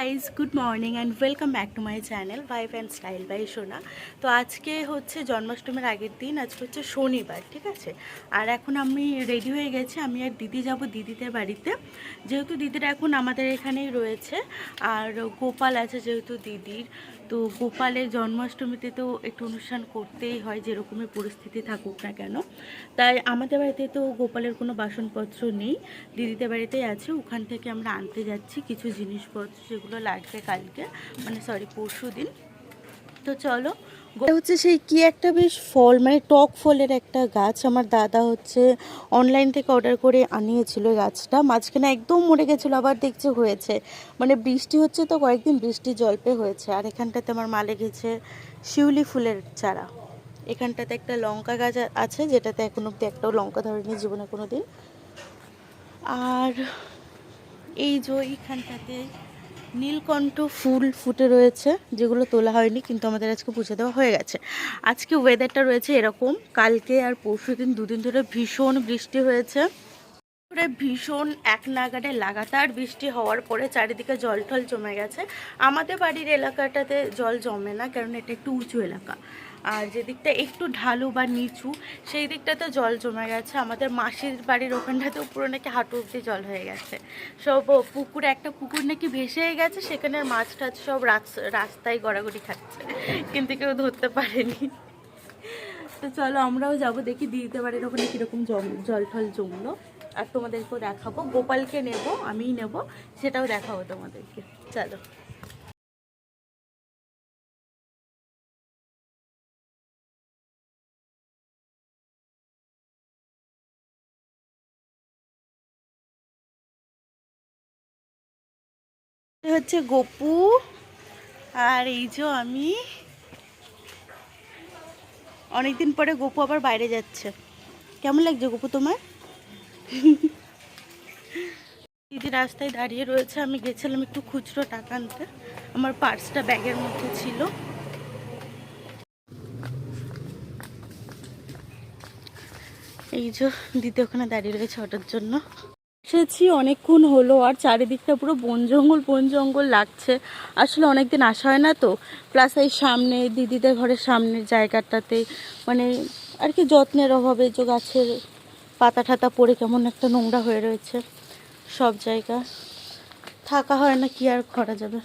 Guys good morning and welcome back to my channel vibe and style by Sona তো আজকে হচ্ছে জন্মাষ্টমীর আগের দিন, আজকে হচ্ছে শনিবার, ঠিক আছে? আর এখন আমি রেডি হয়ে গেছি, আমি আর দিদি যাব দিদিদের বাড়িতে। যেহেতু দিদিরা এখন আমাদের এখানেই রয়েছে, আর গোপাল আছে যেহেতু দিদির, তো গোপালের জন্মাষ্টমীতে তো একটু অনুষ্ঠান করতেই হয়, যেরকমই পরিস্থিতি থাকুক না কেন। তাই আমাদের বাড়িতে তো গোপালের কোনো বাসনপত্র নেই, দিদিদের বাড়িতেই আছে, ওখান থেকে আমরা আনতে যাচ্ছি, কিছু জিনিসপত্র যেগুলো লাগবে কালকে মানে সরি পরশু দিন। তো চলো হচ্ছে সেই কি একটা বেশ ফল মানে টক ফলের একটা গাছ। আমার দাদা হচ্ছে অনলাইন থেকে অর্ডার করে আনিয়েছিল গাছটা। মাঝখানে একদম মরে গেছিল, আবার দেখছে হয়েছে। মানে বৃষ্টি হচ্ছে তো কয়েকদিন বৃষ্টি জলপে হয়েছে। আর এখানটাতে আমার মা লেগেছে শিউলি ফুলের চারা। এখানটাতে একটা লঙ্কা গাছ আছে, যেটাতে এখন অব্দি একটাও লঙ্কা ধরেনি জীবনে কোনো দিন আর এই যে এইখানটাতে নীলকণ্ঠ ফুল ফুটে রয়েছে, যেগুলো তোলা হয়নি, কিন্তু আমাদের আজকে পুজো দেওয়া হয়ে গেছে। আজকে ওয়েদারটা রয়েছে এরকম, কালকে আর পরশু দিন, দুদিন ধরে ভীষণ বৃষ্টি হয়েছে। পুরো ভীষণ এক নাগাড়ে লাগাতার বৃষ্টি হওয়ার পরে চারিদিকে জল টল জমে গেছে। আমাদের বাড়ির এলাকাটাতে জল জমে না, কারণ এটা একটু উঁচু এলাকা। আর যে দিকটা একটু ঢালু বা নিচু, সেই দিকটাতে জল জমে গেছে। আমাদের মাসির বাড়ির ওখানটাতেও পুরো নাকি হাঁটু অব্দি জল হয়ে গেছে। সব পুকুরে, একটা পুকুর নাকি ভেসে গেছে, সেখানে মাছ টাছ সব রাস্তায় গড়াগড়ি খাচ্ছে। কিন্তু কেউ ধরতে পারেনি। তো চলো আমরাও যাব, দেখি দিতে বাড়ির ওখানে কীরকম জল টল জমলো। আর তোমাদেরকেও দেখাবো। গোপালকে নেব, আমিই নেব, সেটাও দেখাবো তোমাদেরকে। চলো। হচ্ছে গপু। আর এই যে আমি। অনেকদিন পরে গপু আবার বাইরে যাচ্ছে। কেমন লাগছে গপু তোমার? দিদি রাস্তায় দাঁড়িয়ে রয়েছে, আমি গেছিলাম একটু খুচরো টাকা আনতে। আমার পার্সটা ব্যাগের মধ্যে ছিল। এই যে দিদি ওখানে দাঁড়িয়ে রয়েছে অটোর জন্য। এসেছি অনেকক্ষণ হলো, আর চারিদিকটা পুরো বন জঙ্গল বন জঙ্গল লাগছে। আসলে অনেকদিন আসা হয় না তো। প্লাস এই সামনে, দিদিদের ঘরের সামনের জায়গাটাতে মানে আর কি যত্নের অভাবে যে গাছের পাতা ঠাতা পড়ে কেমন একটা নোংরা হয়ে রয়েছে, সব জায়গা। থাকা হয় না, কি আর করা যাবে?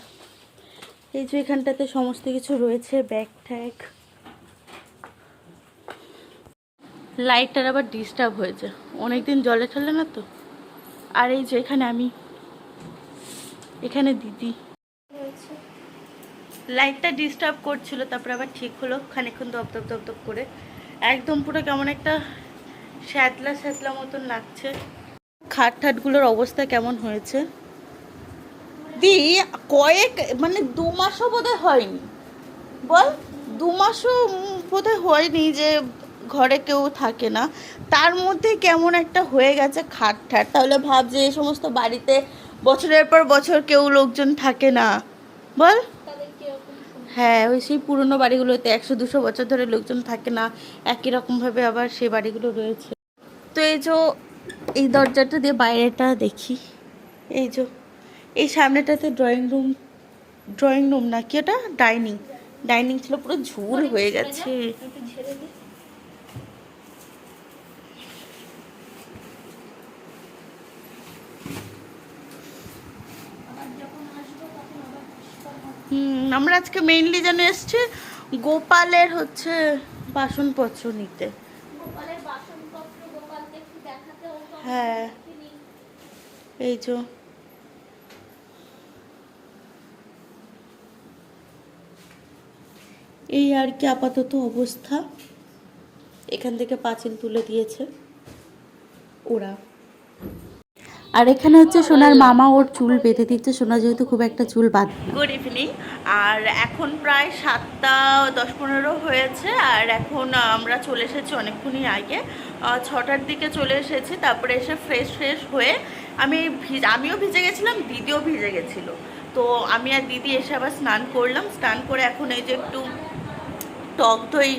এই যে এখানটাতে সমস্ত কিছু রয়েছে ব্যাগ ট্যাগ লাইটটার আবার ডিস্টার্ব হয়েছে। অনেকদিন জলে ঠেলে না তো? আর এই যে এখানে আমি, এখানে দিদি। লাইটটা ডিস্টার্ব করছিল, তারপরে আবার ঠিক হলো খানিক্ষণ দপ দপ দপ দপ করে। একদম পুরো কেমন একটা শ্যাতলা শ্যাতলা মতন লাগছে। খাট ঠাটগুলোর অবস্থা কেমন হয়েছে? দি, কয়েক মানে দু মাসও বোধহয় হয়নি। বল, দু মাসও বোধহয় হয়নি যে ঘরে কেউ থাকে না। তার মধ্যে কেমন একটা হয়ে গেছে খাট ঠাট। তাহলে ভাব যে এই সমস্ত বাড়িতে বছরের পর বছর কেউ লোকজন থাকে না। বল। হ্যাঁ ওই সেই পুরনো বাড়িগুলোতে একশো দুশো বছর ধরে লোকজন থাকে না। একই রকমভাবে আবার সেই বাড়িগুলো রয়েছে। তো এই যে এই দরজাটা দিয়ে বাইরেটা দেখি। এই যে এই সামনেটাতে ড্রয়িং রুম ড্রয়িং রুম না কি ওটা? ডাইনিং। ডাইনিং ছিল পুরো ঝুল হয়ে গেছে। আমরা আজকে মেইনলি যেন এসছি গোপালের হচ্ছে বাসনপত্র নিতে। হ্যাঁ। এই যে। এই আর কি আপাতত অবস্থা। এখান থেকে পাঁচিল তুলে দিয়েছে ওরা। আর এখানে হচ্ছে সোনার মামা ওর চুল বেঁধে দিচ্ছে। সোনা যেহেতু খুব একটা চুল বাঁধে গুড ইভিনিং আর এখন প্রায় সাতটা দশ পনেরো হয়েছে, আর এখন আমরা চলে এসেছি অনেকক্ষণই আগে। ছটার দিকে চলে এসেছি, তারপরে এসে ফ্রেশ ফ্রেশ হয়ে আমি আমিও ভিজে গেছিলাম, দিদিও ভিজে গেছিল। তো আমি আর দিদি এসে আবার স্নান করলাম। স্নান করে এখন এই যে একটু টক দই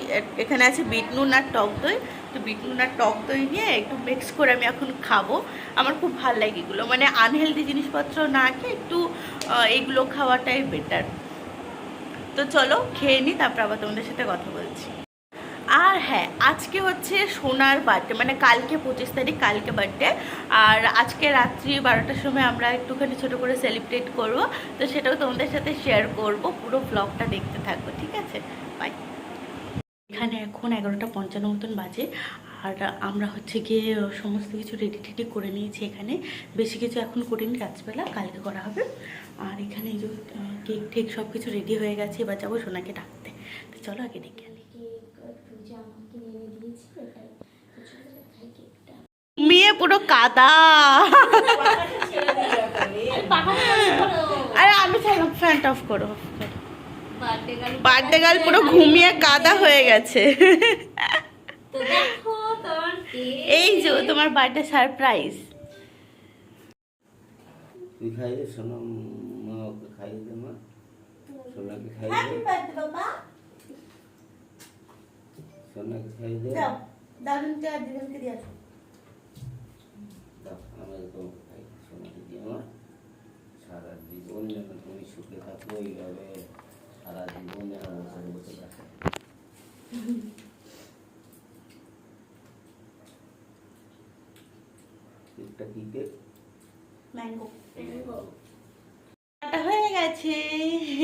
এখানে আছে বিট নুন আর টক দই। একটু বিট নুন আর টক দই নিয়ে একটু মিক্স করে আমি এখন খাব। আমার খুব ভালো লাগে এগুলো। মানে আনহেলদি জিনিসপত্র না খেয়ে একটু এগুলো খাওয়াটাই বেটার তো চলো খেয়ে নিই তারপর আবার তোমাদের সাথে কথা বলছি। আর হ্যাঁ আজকে হচ্ছে সোনার বার্থডে মানে কালকে পঁচিশ তারিখ, কালকে বার্থডে আর আজকে রাত্রি বারোটার সময় আমরা একটুখানি ছোট করে সেলিব্রেট করব। তো সেটাও তোমাদের সাথে শেয়ার করব, পুরো ব্লগটা দেখতে থাকব, ঠিক আছে? বাই এখানে এখন এগারোটা পঞ্চান্ন মতন বাজে। আর আমরা হচ্ছে গিয়ে সমস্ত কিছু রেডি টেডি করে নিয়েছি এখানে। বেশি কিছু এখন করিনি, রাত্রিবেলা, কালকে করা হবে। আর এখানে এই যে কেক টেক সব কিছু রেডি হয়ে গেছে, এবার যাব সোনাকে ডাকতে। তো চলো আগে ডেকে আনি। মেয়ে পুরো কাদা। আরে, আমি চাইলাম ফ্যান অফ করো। বার্থডে গার্ল পুরো ঘুমিয়ে কাদা হয়ে গেছে। এই যে তোমার বার্থডে সারপ্রাইজ। তুই খাই সোনা মা ওকে খাই দে মা। সোনাকে খাই দে। সোনাকে খাই দে। দারুণ চা দিদিনকে দিয়ে আসো। দাও আমাকে তোমাকে খাই সোনাকে দিয়ে মা। সারা জীবন যেন তুমি সুখে থাকো এইভাবে সারা জীবন যেন বছর বছর কাছে কেকটা কি কেক ম্যাঙ্গো হয়ে গেছে।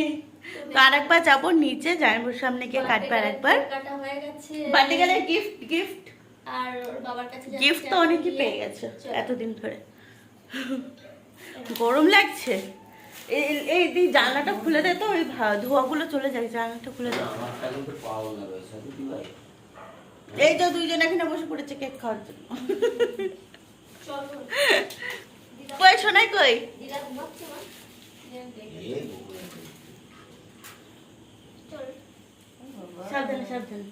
তো আরেকবার যাব নিচে জানবুর সামনে গিয়ে কাটবো আরেকবার। বার্থডে গেলে গিফট গিফট আর বাবার কাছে গিফট তো অনেকই পেয়ে গেছে এতদিন ধরে। গরম লাগছে? এই এই জানলাটা খুলে দে তো ওই ধোঁয়াগুলো চলে যায় জানলাটা খুলে দে আমারটা কিন্তু পাও না রয়েছে দিদি ভাই এই যে দুইজন এখানে বসে পড়েছে কেক খাওয়ার জন্য চলো। কই শোনাই কই। চলো। সাবধানে সাবধানে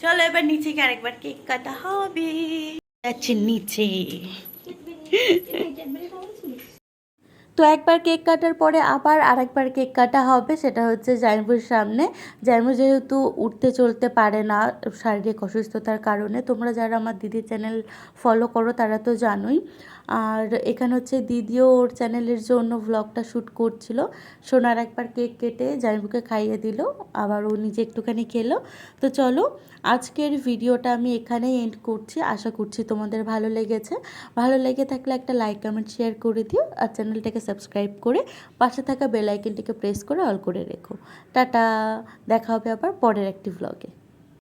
চলো এবার নিচে গিয়ে আরেকবার কেক কাটা হবে যাচ্ছে নিচে? তো একবার কেক কাটার পরে আবার আরেকবার কেক কাটা হবে, সেটা হচ্ছে জাইমুর সামনে। জাইমু যেহেতু উঠতে চলতে পারে না শারীরিক অসুস্থতার কারণে, তোমরা যারা আমার দিদির চ্যানেল ফলো করো তারা তো জানোই। আর এখানে হচ্ছে দিদিও ওর চ্যানেলের জন্য ভ্লগটা শ্যুট করছিল। সোনার একবার কেক কেটে জাইমুকে খাইয়ে দিল, আবার ও নিজে একটুখানি খেলো। তো চলো, আজকের ভিডিওটা আমি এখানেই এন্ড করছি। আশা করছি তোমাদের ভালো লেগেছে। ভালো লেগে থাকলে একটা লাইক কমেন্ট শেয়ার করে দিও। আর চ্যানেলটাকে সাবস্ক্রাইব করে পাশে থাকা বেল আইকনটিকে প্রেস করে অল করে রেখো। টাটা, দেখা হবে আবার পরের একটি ভ্লগে